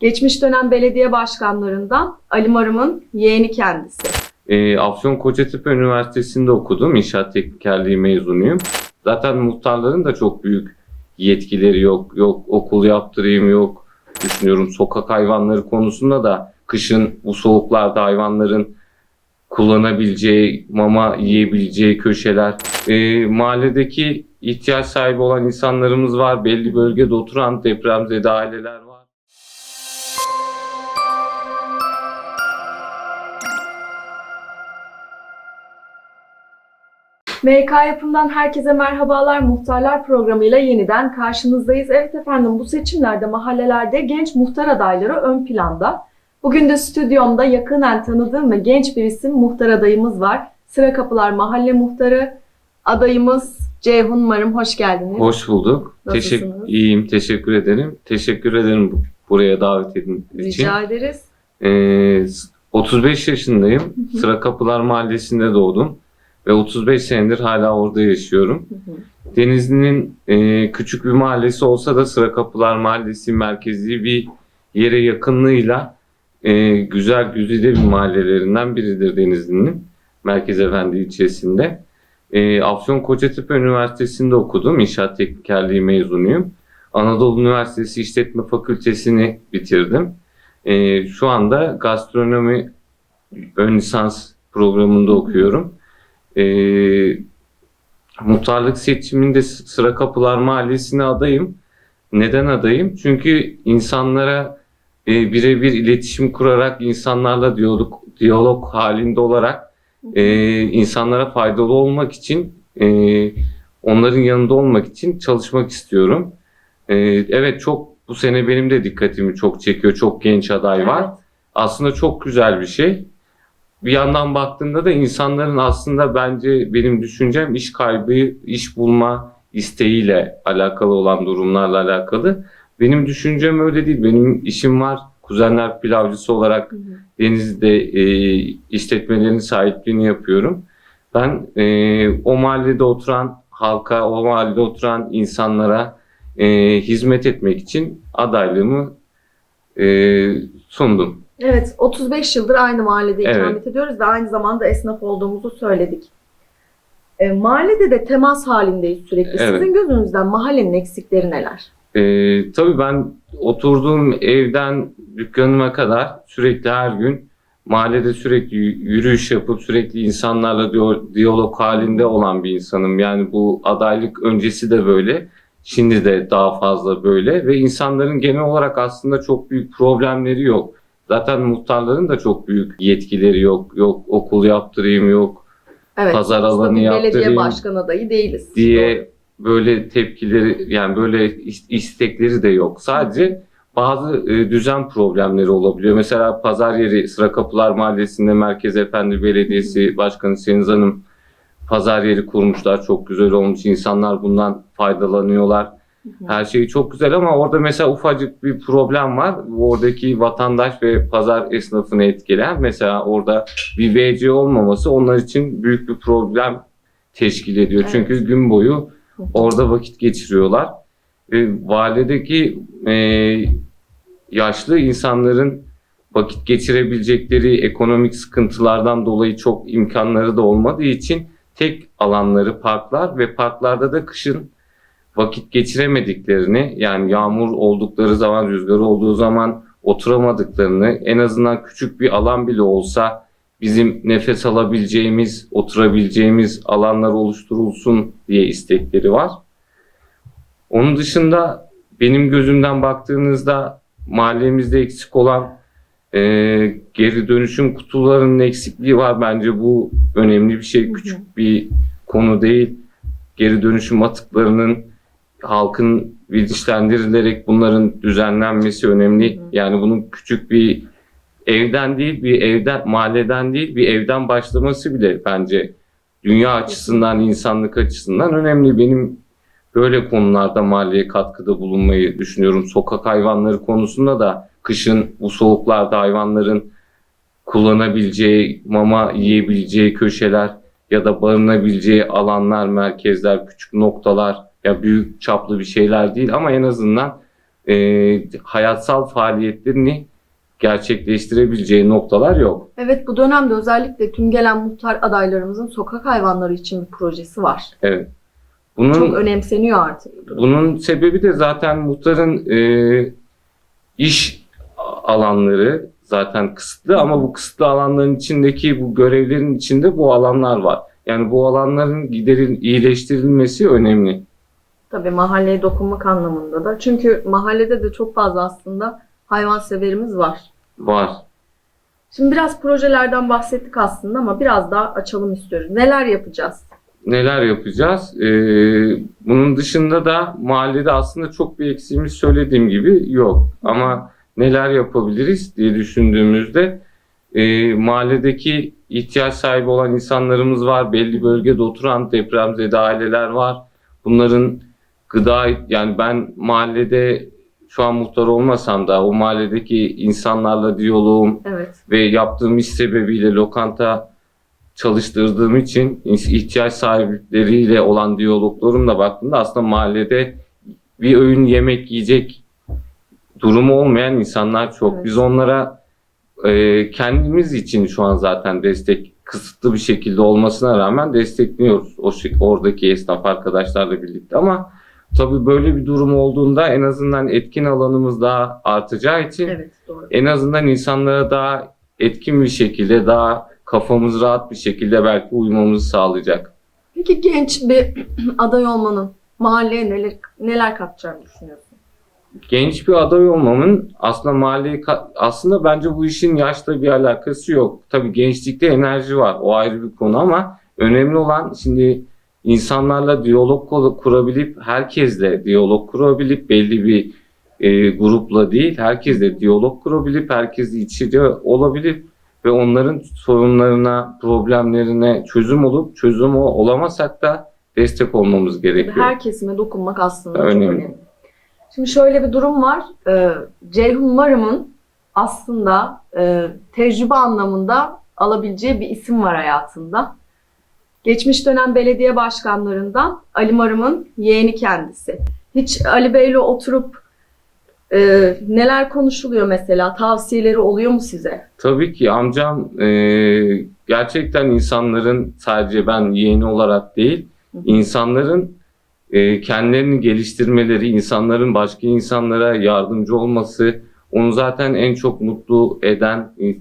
Geçmiş dönem belediye başkanlarından Ali Marım'ın yeğeni kendisi. E, Afyon Kocatepe Üniversitesi'nde okudum. İnşaat teknikerliği mezunuyum. Zaten muhtarların da çok büyük yetkileri yok. Yok okul yaptırayım yok. Düşünüyorum sokak hayvanları konusunda da kışın bu soğuklarda hayvanların kullanabileceği, mama yiyebileceği köşeler. E, mahalledeki ihtiyaç sahibi olan insanlarımız var. Belli bölgede oturan depremzede aileler var. MK Yapım'dan herkese merhabalar. Muhtarlar programıyla yeniden karşınızdayız. Evet efendim bu seçimlerde mahallelerde genç muhtar adayları ön planda. Bugün de stüdyomda yakinen tanıdığım ve genç bir isim muhtar adayımız var. Sıra Kapılar Mahalle Muhtarı adayımız Ceyhun Marım. Hoş geldiniz. Hoş bulduk. Teşekkür, iyiyim, teşekkür ederim. Teşekkür ederim bu- buraya davet edin için. Rica ederiz. Ee, 35 yaşındayım. Sıra Kapılar Mahallesi'nde doğdum. Ve 35 senedir hala orada yaşıyorum. Hı hı. Denizli'nin e, küçük bir mahallesi olsa da Sıra Kapılar Mahallesi merkezi bir yere yakınlığıyla e, güzel güzide bir mahallelerinden biridir Denizli'nin. Merkez Efendi ilçesinde. E, Afyon Kocatepe Üniversitesi'nde okudum. İnşaat teknikerliği mezunuyum. Anadolu Üniversitesi İşletme Fakültesini bitirdim. E, şu anda gastronomi ön lisans programında okuyorum. E, muhtarlık seçiminde Sıra Kapılar Mahallesi'ne adayım. Neden adayım? Çünkü insanlara e, birebir iletişim kurarak insanlarla diyalog, diyalog halinde olarak e, insanlara faydalı olmak için e, onların yanında olmak için çalışmak istiyorum. E, evet çok bu sene benim de dikkatimi çok çekiyor. Çok genç aday var. Evet. Aslında çok güzel bir şey. Bir yandan baktığında da insanların aslında bence benim düşüncem iş kaybı, iş bulma isteğiyle alakalı olan durumlarla alakalı. Benim düşüncem öyle değil. Benim işim var. Kuzenler pilavcısı olarak Hı hı. Denizli'de e, işletmelerin sahipliğini yapıyorum. Ben e, o mahallede oturan halka, o mahallede oturan insanlara e, hizmet etmek için adaylığımı e, sundum. Evet, 35 yıldır aynı mahallede Evet. ikamet ediyoruz ve aynı zamanda esnaf olduğumuzu söyledik. E, mahallede de temas halindeyiz sürekli. Evet. Sizin gözünüzden mahallenin eksikleri neler? Ee, tabii ben oturduğum evden dükkanıma kadar sürekli her gün mahallede sürekli yürüyüş yapıp sürekli insanlarla diyalog halinde olan bir insanım. Yani bu adaylık öncesi de böyle, şimdi de daha fazla böyle ve insanların genel olarak aslında çok büyük problemleri yok. Zaten muhtarların da çok büyük yetkileri yok. Yok okul yaptırayım yok Evet, Pazar alanı bir belediye yaptırayım başkan adayı değiliz. diye böyle tepkileri yani böyle is- istekleri de yok. Sadece bazı e, düzen problemleri olabiliyor. Mesela pazar yeri Sıra Kapılar Mahallesi'nde Merkez Efendi Belediyesi Başkanı Seniz Hanım pazar yeri kurmuşlar. Çok güzel olmuş. İnsanlar bundan faydalanıyorlar. Her şey çok güzel ama orada mesela ufacık bir problem var. Oradaki vatandaş ve pazar esnafını etkileyen mesela orada bir VC olmaması onlar için büyük bir problem teşkil ediyor. Evet. Çünkü gün boyu orada vakit geçiriyorlar. Ve valideki e, yaşlı insanların vakit geçirebilecekleri ekonomik sıkıntılardan dolayı çok imkanları da olmadığı için tek alanları parklar ve parklarda da kışın vakit geçiremediklerini yani yağmur oldukları zaman rüzgar olduğu zaman oturamadıklarını en azından küçük bir alan bile olsa bizim nefes alabileceğimiz, oturabileceğimiz alanlar oluşturulsun diye istekleri var. Onun dışında benim gözümden baktığınızda mahallemizde eksik olan e, geri dönüşüm kutularının eksikliği var. Bence bu önemli bir şey. Küçük bir konu değil. Geri dönüşüm atıklarının halkın bilinçlendirilerek bunların düzenlenmesi önemli. Hı. Yani bunun küçük bir evden değil, bir evden, mahalleden değil, bir evden başlaması bile bence dünya açısından, insanlık açısından önemli. Benim böyle konularda mahalleye katkıda bulunmayı düşünüyorum. Sokak hayvanları konusunda da kışın bu soğuklarda hayvanların kullanabileceği, mama yiyebileceği köşeler ya da barınabileceği alanlar, merkezler, küçük noktalar ya büyük çaplı bir şeyler değil ama en azından e, hayatsal faaliyetlerini gerçekleştirebileceği noktalar yok. Evet bu dönemde özellikle tüm gelen muhtar adaylarımızın sokak hayvanları için bir projesi var. Evet. Bunun Çok önemseniyor artık. Bunun sebebi de zaten muhtarın e, iş alanları zaten kısıtlı ama bu kısıtlı alanların içindeki bu görevlerin içinde bu alanlar var. Yani bu alanların gideril, iyileştirilmesi önemli. Tabii mahalleye dokunmak anlamında da. Çünkü mahallede de çok fazla aslında hayvanseverimiz var. Var. Şimdi biraz projelerden bahsettik aslında ama biraz daha açalım istiyoruz. Neler yapacağız? Neler yapacağız? E, bunun dışında da mahallede aslında çok bir eksiğimiz söylediğim gibi yok. Ama neler yapabiliriz diye düşündüğümüzde e, mahalledeki ihtiyaç sahibi olan insanlarımız var. Belli bölgede oturan depremzede aileler var. Bunların gıda yani ben mahallede şu an muhtar olmasam da o mahalledeki insanlarla diyaloğum Evet. ve yaptığım iş sebebiyle lokanta çalıştırdığım için ihtiyaç sahipleriyle olan diyaloglarımla baktığımda aslında mahallede bir öğün yemek yiyecek durumu olmayan insanlar çok. Evet. Biz onlara e, kendimiz için şu an zaten destek kısıtlı bir şekilde olmasına rağmen destekliyoruz o oradaki esnaf arkadaşlarla birlikte ama tabii böyle bir durum olduğunda en azından etkin alanımız daha artacağı için Evet doğru. en azından insanlara daha etkin bir şekilde, daha kafamız rahat bir şekilde belki uymamızı sağlayacak. Peki genç bir aday olmanın mahalleye neler, neler katacağını düşünüyorsun? Genç bir aday olmamın aslında mahalleyi ka- aslında bence bu işin yaşla bir alakası yok. Tabii gençlikte enerji var. O ayrı bir konu ama önemli olan şimdi insanlarla diyalog kur- kurabilip herkesle diyalog kurabilip belli bir e, grupla değil herkesle diyalog kurabilip herkesle içeri olabilip ve onların sorunlarına, problemlerine çözüm olup çözüm o- olamasak da destek olmamız gerekiyor. Her kesime dokunmak aslında çok Önemli. önemli. Şimdi şöyle bir durum var. Ee, Ceyhun Marım'ın aslında e, tecrübe anlamında alabileceği bir isim var hayatında. Geçmiş dönem belediye başkanlarından Ali Marım'ın yeğeni kendisi. Hiç Ali Bey'le oturup e, neler konuşuluyor mesela? Tavsiyeleri oluyor mu size? Tabii ki amcam e, gerçekten insanların sadece ben yeğeni olarak değil, Hı hı. insanların e, kendilerini geliştirmeleri, insanların başka insanlara yardımcı olması onu zaten en çok mutlu eden e,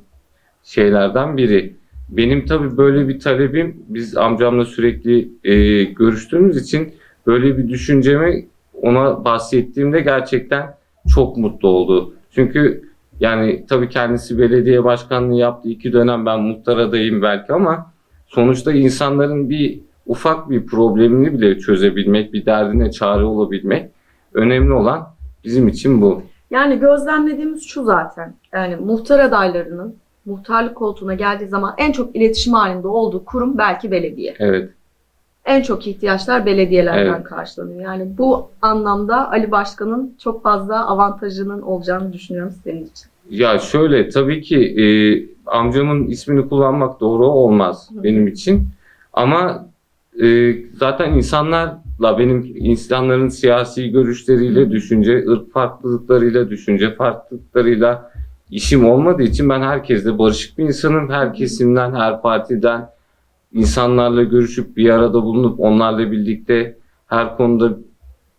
şeylerden biri. Benim tabii böyle bir talebim, biz amcamla sürekli e, görüştüğümüz için böyle bir düşüncemi ona bahsettiğimde gerçekten çok mutlu oldu. Çünkü yani tabii kendisi belediye başkanlığı yaptı. iki dönem ben muhtar adayım belki ama sonuçta insanların bir ufak bir problemini bile çözebilmek, bir derdine çare olabilmek önemli olan bizim için bu. Yani gözlemlediğimiz şu zaten. Yani muhtar adaylarının muhtarlık koltuğuna geldiği zaman en çok iletişim halinde olduğu kurum belki belediye. Evet. En çok ihtiyaçlar belediyelerden Evet. karşılanıyor. Yani bu anlamda Ali Başkan'ın çok fazla avantajının olacağını düşünüyorum senin için. Ya şöyle tabii ki e, amcamın ismini kullanmak doğru olmaz Hı. benim için. Ama e, zaten insanlarla benim insanların siyasi görüşleriyle, düşünce, ırk farklılıklarıyla, düşünce farklılıklarıyla işim olmadığı için ben herkesle barışık bir insanım. Her kesimden, her partiden insanlarla görüşüp bir arada bulunup onlarla birlikte her konuda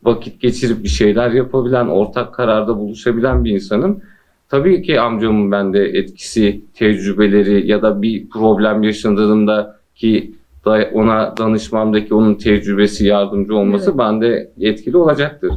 vakit geçirip bir şeyler yapabilen, ortak kararda buluşabilen bir insanım. Tabii ki amcamın bende etkisi, tecrübeleri ya da bir problem yaşadığımda ki ona danışmamdaki onun tecrübesi, yardımcı olması Evet. bende etkili olacaktır.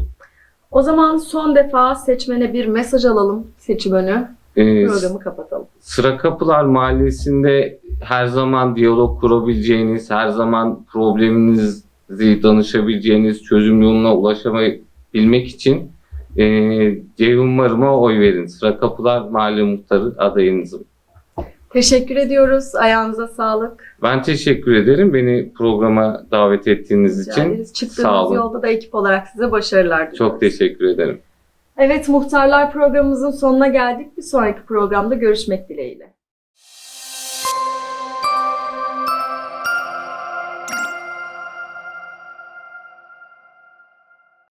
O zaman son defa seçmene bir mesaj alalım seçim önü. Ee, Programı kapatalım. Sıra Kapılar Mahallesi'nde her zaman diyalog kurabileceğiniz, her zaman probleminizi danışabileceğiniz, çözüm yoluna ulaşabilmek için e, Ceyhun Marım'a oy verin. Sıra Kapılar Mahalle Muhtarı adayınızım. Teşekkür ediyoruz. Ayağınıza sağlık. Ben teşekkür ederim beni programa davet ettiğiniz Rica için. ederiz. Sağ Çıktığınız olun. yolda da ekip olarak size başarılar diliyoruz. Çok teşekkür ederim. Evet muhtarlar programımızın sonuna geldik. Bir sonraki programda görüşmek dileğiyle.